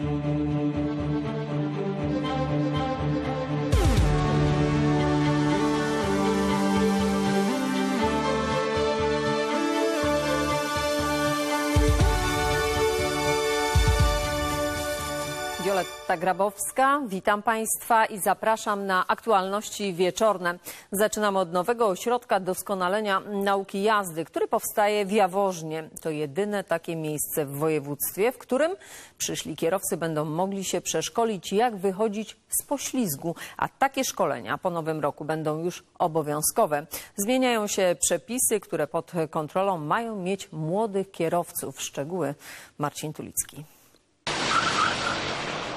Thank you. Grabowska, witam Państwa i zapraszam na aktualności wieczorne. Zaczynam od nowego ośrodka doskonalenia nauki jazdy, który powstaje w Jaworznie. To jedyne takie miejsce w województwie, w którym przyszli kierowcy będą mogli się przeszkolić, jak wychodzić z poślizgu. A takie szkolenia po nowym roku będą już obowiązkowe. Zmieniają się przepisy, które pod kontrolą mają mieć młodych kierowców. Szczegóły Marcin Tulicki.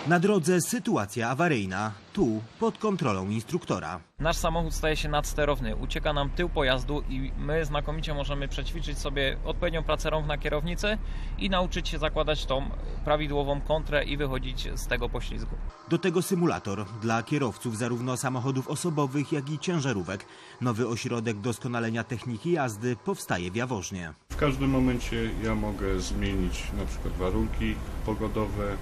Na drodze sytuacja awaryjna. Tu pod kontrolą instruktora. Nasz samochód staje się nadsterowny, ucieka nam tył pojazdu i my znakomicie możemy przećwiczyć sobie odpowiednią pracę rąk na kierownicy i nauczyć się zakładać tą prawidłową kontrę i wychodzić z tego poślizgu. Do tego symulator dla kierowców zarówno samochodów osobowych, jak i ciężarówek. Nowy ośrodek doskonalenia techniki jazdy powstaje w Jaworznie. W każdym momencie ja mogę zmienić na przykład warunki pogodowe,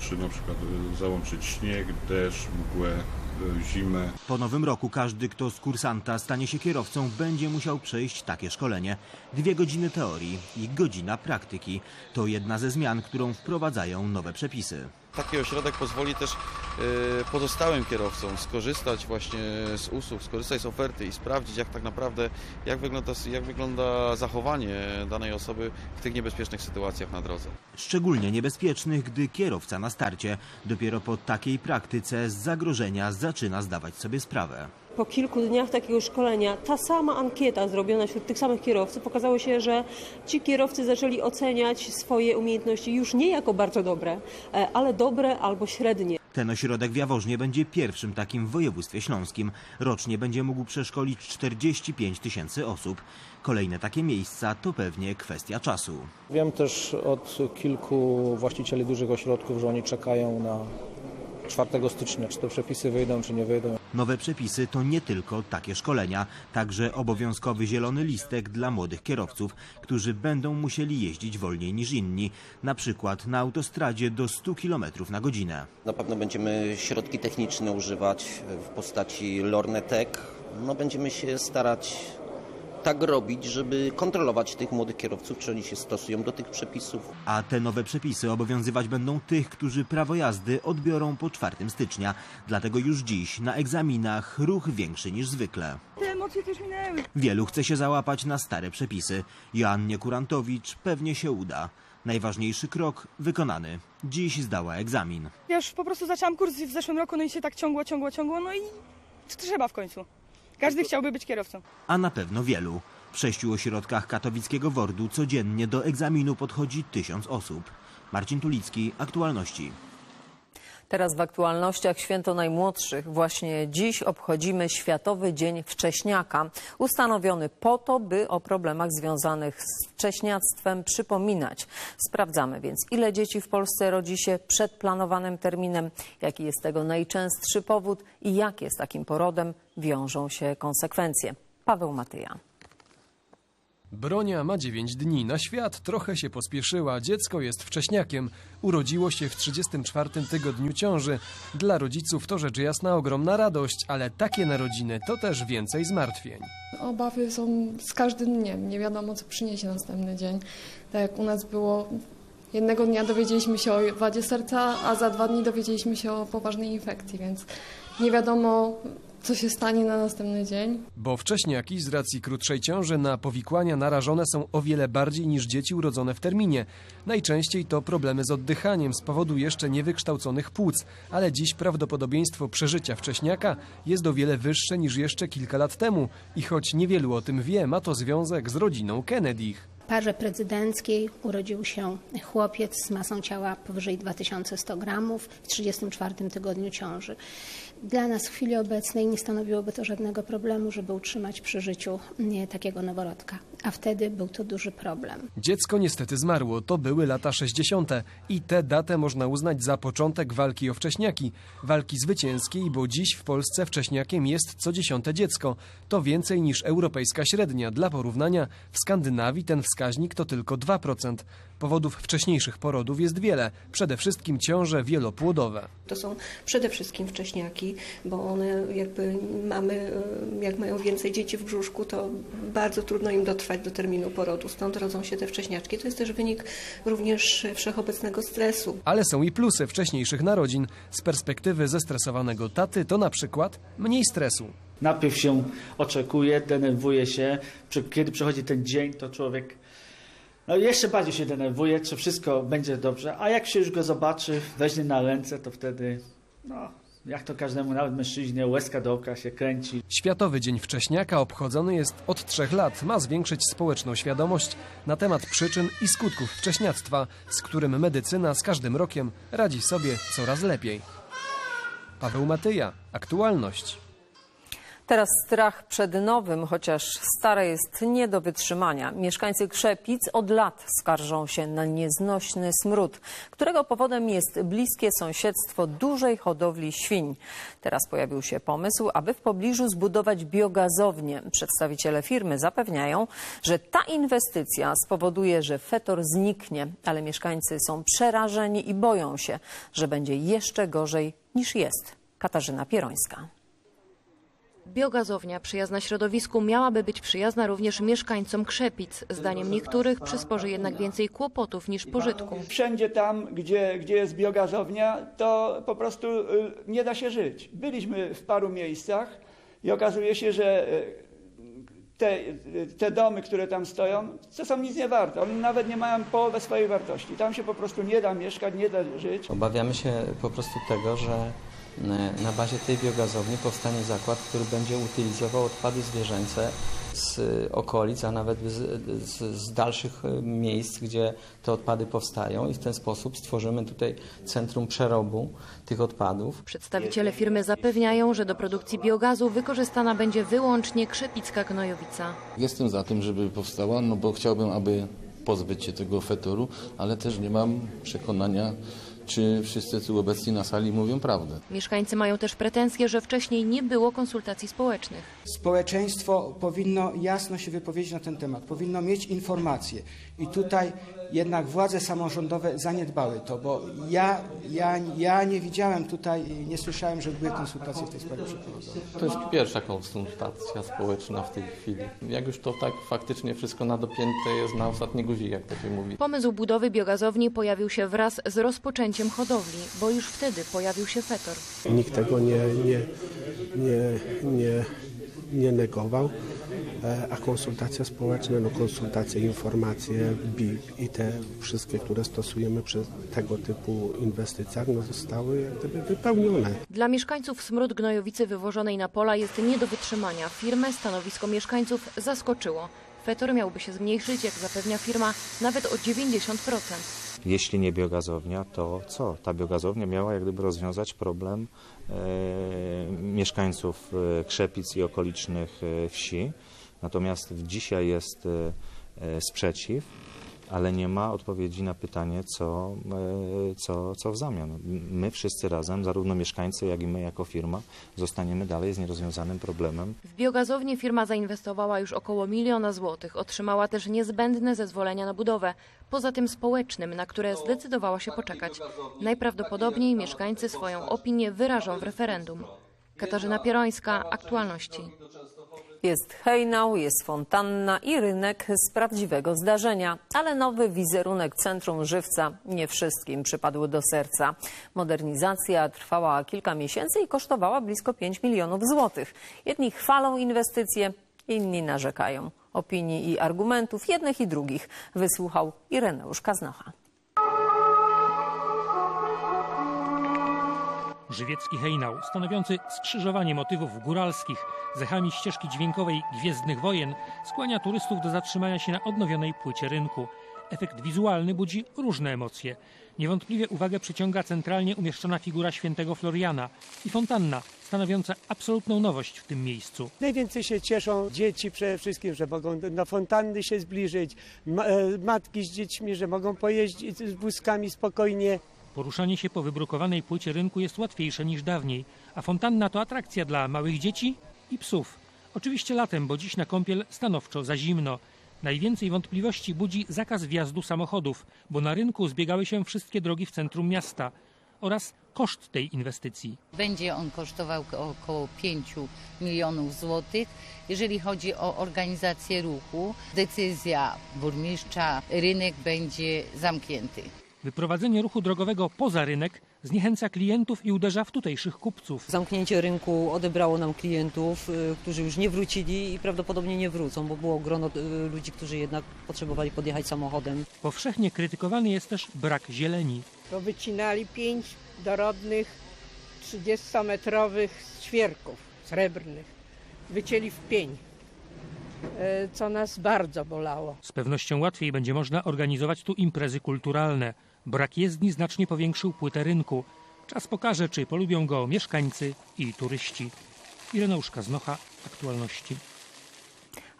czy na przykład y, załączyć śnieg, deszcz, mgłę, y, zimę. Po nowym roku każdy, kto z kursanta stanie się kierowcą, będzie musiał przejść takie szkolenie. Dwie godziny teorii i godzina praktyki. To jedna ze zmian, którą wprowadzają nowe przepisy. Taki ośrodek pozwoli też y, pozostałym kierowcom skorzystać właśnie z usług, skorzystać z oferty i sprawdzić jak tak naprawdę, jak wygląda, jak wygląda zachowanie danej osoby w tych niebezpiecznych sytuacjach na drodze. Szczególnie niebezpiecznych, gdy kierowca na starcie dopiero po takiej praktyce z zagrożenia zaczyna zdawać sobie sprawę. Po kilku dniach takiego szkolenia ta sama ankieta zrobiona wśród tych samych kierowców pokazało się, że ci kierowcy zaczęli oceniać swoje umiejętności już nie jako bardzo dobre, e, ale dobre albo średnie. Ten ośrodek w Jaworznie będzie pierwszym takim w województwie śląskim. Rocznie będzie mógł przeszkolić 45 tysięcy osób. Kolejne takie miejsca to pewnie kwestia czasu. Wiem też od kilku właścicieli dużych ośrodków, że oni czekają na 4 stycznia, czy te przepisy wyjdą, czy nie wyjdą. Nowe przepisy to nie tylko takie szkolenia, także obowiązkowy zielony listek dla młodych kierowców, którzy będą musieli jeździć wolniej niż inni, na przykład na autostradzie do 100 km na godzinę. Na pewno będziemy środki techniczne używać w postaci Lornetek. No będziemy się starać tak robić, żeby kontrolować tych młodych kierowców, czy oni się stosują do tych przepisów. A te nowe przepisy obowiązywać będą tych, którzy prawo jazdy odbiorą po 4 stycznia. Dlatego już dziś na egzaminach ruch większy niż zwykle. Te emocje też minęły. Wielu chce się załapać na stare przepisy. Joannie Kurantowicz pewnie się uda. Najważniejszy krok wykonany. Dziś zdała egzamin. Ja już po prostu zaczęłam kurs w zeszłym roku, no i się tak ciągło, ciągło, ciągło, no i trzeba w końcu. Każdy chciałby być kierowcą. A na pewno wielu. W sześciu ośrodkach katowickiego WORD-u codziennie do egzaminu podchodzi tysiąc osób. Marcin Tulicki, Aktualności. Teraz w aktualnościach święto najmłodszych. Właśnie dziś obchodzimy Światowy Dzień Wcześniaka, ustanowiony po to, by o problemach związanych z wcześniactwem przypominać. Sprawdzamy więc, ile dzieci w Polsce rodzi się przed planowanym terminem, jaki jest tego najczęstszy powód i jakie z takim porodem wiążą się konsekwencje. Paweł Matyja. Bronia ma 9 dni. Na świat trochę się pospieszyła. Dziecko jest wcześniakiem. Urodziło się w 34 tygodniu ciąży. Dla rodziców to rzecz jasna ogromna radość, ale takie narodziny to też więcej zmartwień. Obawy są z każdym dniem. Nie wiadomo, co przyniesie następny dzień. Tak jak u nas było, jednego dnia dowiedzieliśmy się o wadzie serca, a za dwa dni dowiedzieliśmy się o poważnej infekcji, więc nie wiadomo, co się stanie na następny dzień. Bo wcześniaki z racji krótszej ciąży na powikłania narażone są o wiele bardziej niż dzieci urodzone w terminie. Najczęściej to problemy z oddychaniem z powodu jeszcze niewykształconych płuc, ale dziś prawdopodobieństwo przeżycia wcześniaka jest o wiele wyższe niż jeszcze kilka lat temu i choć niewielu o tym wie, ma to związek z rodziną Kennedych. W parze prezydenckiej urodził się chłopiec z masą ciała powyżej 2100 gramów w 34 tygodniu ciąży. Dla nas w chwili obecnej nie stanowiłoby to żadnego problemu, żeby utrzymać przy życiu takiego noworodka, a wtedy był to duży problem. Dziecko niestety zmarło. To były lata 60. i tę datę można uznać za początek walki o wcześniaki. Walki zwycięskiej, bo dziś w Polsce wcześniakiem jest co dziesiąte dziecko. To więcej niż europejska średnia. Dla porównania w Skandynawii ten wskaźnik wskaźnik to tylko 2%. Powodów wcześniejszych porodów jest wiele, przede wszystkim ciąże wielopłodowe. To są przede wszystkim wcześniaki, bo one jakby mamy, jak mają więcej dzieci w brzuszku, to bardzo trudno im dotrwać do terminu porodu. Stąd rodzą się te wcześniaczki. To jest też wynik również wszechobecnego stresu. Ale są i plusy wcześniejszych narodzin. Z perspektywy zestresowanego taty to na przykład mniej stresu. Najpierw się oczekuje, denerwuje się. Kiedy przychodzi ten dzień, to człowiek no jeszcze bardziej się denerwuje, czy wszystko będzie dobrze. A jak się już go zobaczy, weźmie na ręce, to wtedy, no, jak to każdemu, nawet mężczyźnie, łezka do oka się kręci. Światowy Dzień Wcześniaka obchodzony jest od trzech lat. Ma zwiększyć społeczną świadomość na temat przyczyn i skutków wcześniactwa, z którym medycyna z każdym rokiem radzi sobie coraz lepiej. Paweł Matyja, aktualność. Teraz strach przed nowym, chociaż stare jest nie do wytrzymania. Mieszkańcy Krzepic od lat skarżą się na nieznośny smród, którego powodem jest bliskie sąsiedztwo dużej hodowli świń. Teraz pojawił się pomysł, aby w pobliżu zbudować biogazownię. Przedstawiciele firmy zapewniają, że ta inwestycja spowoduje, że fetor zniknie, ale mieszkańcy są przerażeni i boją się, że będzie jeszcze gorzej niż jest. Katarzyna Pierońska. Biogazownia przyjazna środowisku miałaby być przyjazna również mieszkańcom Krzepic. Zdaniem niektórych przysporzy jednak więcej kłopotów niż pożytku. Wszędzie tam, gdzie, gdzie jest biogazownia, to po prostu y, nie da się żyć. Byliśmy w paru miejscach i okazuje się, że y, te, y, te domy, które tam stoją, to są nic nie warte. One nawet nie mają połowę swojej wartości. Tam się po prostu nie da mieszkać, nie da żyć. Obawiamy się po prostu tego, że na bazie tej biogazowni powstanie zakład, który będzie utylizował odpady zwierzęce z okolic, a nawet z, z, z dalszych e, miejsc, gdzie te odpady powstają i w ten sposób stworzymy tutaj centrum przerobu tych odpadów. Przedstawiciele firmy zapewniają, że do produkcji biogazu wykorzystana będzie wyłącznie Krzepicka Gnojowica. Jestem za tym, żeby powstała, no bo chciałbym, aby pozbyć się tego fetoru, ale też nie mam przekonania, czy wszyscy tu obecni na sali mówią prawdę. Mieszkańcy mają też pretensje, że wcześniej nie było konsultacji społecznych. Społeczeństwo powinno jasno się wypowiedzieć na ten temat, powinno mieć informacje. I tutaj jednak władze samorządowe zaniedbały to, bo ja, ja, ja nie widziałem tutaj, nie słyszałem, że były konsultacje w tej sprawie przeprowadzone. To jest pierwsza konsultacja społeczna w tej chwili. Jak już to tak faktycznie wszystko nadopięte jest na ostatni guzik, jak to się mówi. Pomysł budowy biogazowni pojawił się wraz z rozpoczęciem hodowli, bo już wtedy pojawił się fetor. Nikt tego nie, nie, nie, nie, nie negował, e, a konsultacje społeczne, no konsultacje, informacje, BIP i te wszystkie, które stosujemy przy tego typu inwestycjach, no zostały jak gdyby wypełnione. Dla mieszkańców smród gnojowicy wywożonej na pola jest nie do wytrzymania. Firmę stanowisko mieszkańców zaskoczyło. Fetor miałby się zmniejszyć, jak zapewnia firma, nawet o 90%. Jeśli nie biogazownia, to co? Ta biogazownia miała jak gdyby rozwiązać problem e, mieszkańców e, Krzepic i okolicznych e, wsi. Natomiast dzisiaj jest sprzeciw, ale nie ma odpowiedzi na pytanie, co, e, co, co w zamian. My wszyscy razem, zarówno mieszkańcy, jak i my jako firma, zostaniemy dalej z nierozwiązanym problemem. W biogazownię firma zainwestowała już około miliona złotych. Otrzymała też niezbędne zezwolenia na budowę, poza tym społecznym, na które zdecydowała się poczekać. Najprawdopodobniej mieszkańcy swoją opinię wyrażą w referendum. Katarzyna Pierońska, Aktualności. Jest hejnał, jest fontanna i rynek z prawdziwego zdarzenia. Ale nowy wizerunek Centrum Żywca nie wszystkim przypadł do serca. Modernizacja trwała kilka miesięcy i kosztowała blisko 5 milionów złotych. Jedni chwalą inwestycje, inni narzekają. Opinii i argumentów jednych i drugich wysłuchał Ireneusz Kaznocha. Żywiecki hejnał, stanowiący skrzyżowanie motywów góralskich z echami ścieżki dźwiękowej Gwiezdnych Wojen, skłania turystów do zatrzymania się na odnowionej płycie rynku. Efekt wizualny budzi różne emocje. Niewątpliwie uwagę przyciąga centralnie umieszczona figura świętego Floriana i fontanna, stanowiąca absolutną nowość w tym miejscu. Najwięcej się cieszą dzieci przede wszystkim, że mogą na fontanny się zbliżyć, e, matki z dziećmi, że mogą pojeździć z wózkami spokojnie. Poruszanie się po wybrukowanej płycie rynku jest łatwiejsze niż dawniej, a fontanna to atrakcja dla małych dzieci i psów. Oczywiście latem, bo dziś na kąpiel stanowczo za zimno. Najwięcej wątpliwości budzi zakaz wjazdu samochodów, bo na rynku zbiegały się wszystkie drogi w centrum miasta oraz koszt tej inwestycji. Będzie on kosztował około 5 milionów złotych. Jeżeli chodzi o organizację ruchu, decyzja burmistrza, rynek będzie zamknięty. Wyprowadzenie ruchu drogowego poza rynek zniechęca klientów i uderza w tutejszych kupców. Zamknięcie rynku odebrało nam klientów, y, którzy już nie wrócili i prawdopodobnie nie wrócą, bo było grono y, ludzi, którzy jednak potrzebowali podjechać samochodem. Powszechnie krytykowany jest też brak zieleni. To wycinali pięć dorodnych 30-metrowych świerków srebrnych. Wycięli w pień, e, co nas bardzo bolało. Z pewnością łatwiej będzie można organizować tu imprezy kulturalne. Brak jezdni znacznie powiększył płytę rynku. Czas pokaże, czy polubią go mieszkańcy i turyści. Ireneuszka Znocha, aktualności.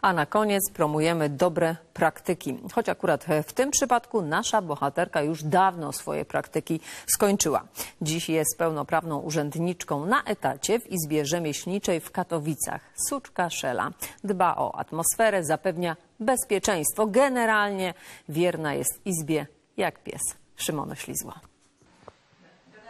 A na koniec promujemy dobre praktyki. Choć akurat w tym przypadku nasza bohaterka już dawno swoje praktyki skończyła. Dziś jest pełnoprawną urzędniczką na etacie w Izbie Rzemieślniczej w Katowicach. Suczka Szela dba o atmosferę, zapewnia bezpieczeństwo. Generalnie wierna jest Izbie jak pies. Szymona Ślizła.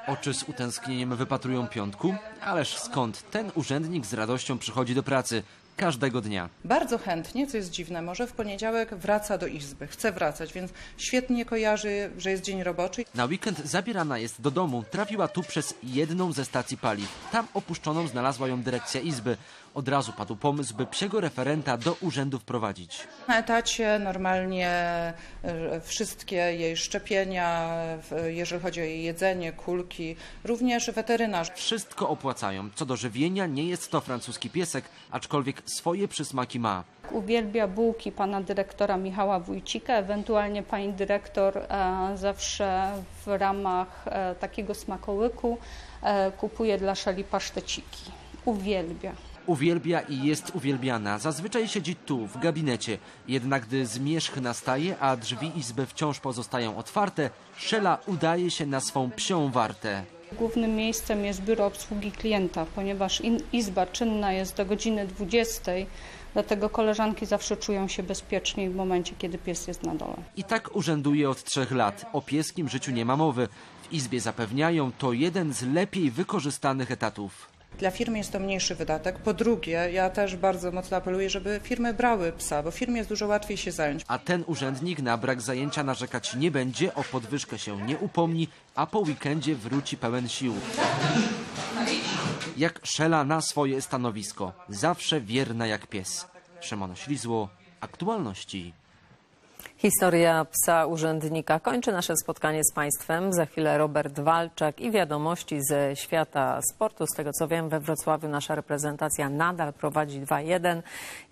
Oczy z utęsknieniem wypatrują piątku, ależ skąd ten urzędnik z radością przychodzi do pracy każdego dnia. Bardzo chętnie, co jest dziwne, może w poniedziałek wraca do izby, chce wracać, więc świetnie kojarzy, że jest dzień roboczy. Na weekend zabierana jest do domu. Trafiła tu przez jedną ze stacji paliw. Tam opuszczoną znalazła ją dyrekcja izby. Od razu padł pomysł, by psiego referenta do urzędu wprowadzić. Na etacie normalnie e, wszystkie jej szczepienia, jeżeli chodzi o jej jedzenie, kulki, również weterynarz. Wszystko opłacają. Co do żywienia, nie jest to francuski piesek, aczkolwiek swoje przysmaki ma. Uwielbia bułki pana dyrektora Michała Wójcika, ewentualnie pani dyrektor e, zawsze w ramach e, takiego smakołyku e, kupuje dla Szeli paszteciki. Uwielbia. Uwielbia i jest uwielbiana. Zazwyczaj siedzi tu, w gabinecie. Jednak gdy zmierzch nastaje, a drzwi izby wciąż pozostają otwarte, Szela udaje się na swą psią wartę. Głównym miejscem jest biuro obsługi klienta, ponieważ izba czynna jest do godziny 20, dlatego koleżanki zawsze czują się bezpieczniej w momencie, kiedy pies jest na dole. I tak urzęduje od trzech lat. O pieskim życiu nie ma mowy. W izbie zapewniają, to jeden z lepiej wykorzystanych etatów. Dla firmy jest to mniejszy wydatek. Po drugie, ja też bardzo mocno apeluję, żeby firmy brały psa, bo firmie jest dużo łatwiej się zająć. A ten urzędnik na brak zajęcia narzekać nie będzie, o podwyżkę się nie upomni, a po weekendzie wróci pełen sił. Jak szela na swoje stanowisko. Zawsze wierna jak pies. Szymon Ślizło, aktualności. Historia psa urzędnika kończy nasze spotkanie z Państwem. Za chwilę Robert Walczak i wiadomości ze świata sportu. Z tego co wiem, we Wrocławiu nasza reprezentacja nadal prowadzi 2-1.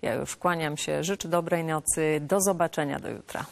Ja już kłaniam się, życzę dobrej nocy. Do zobaczenia do jutra.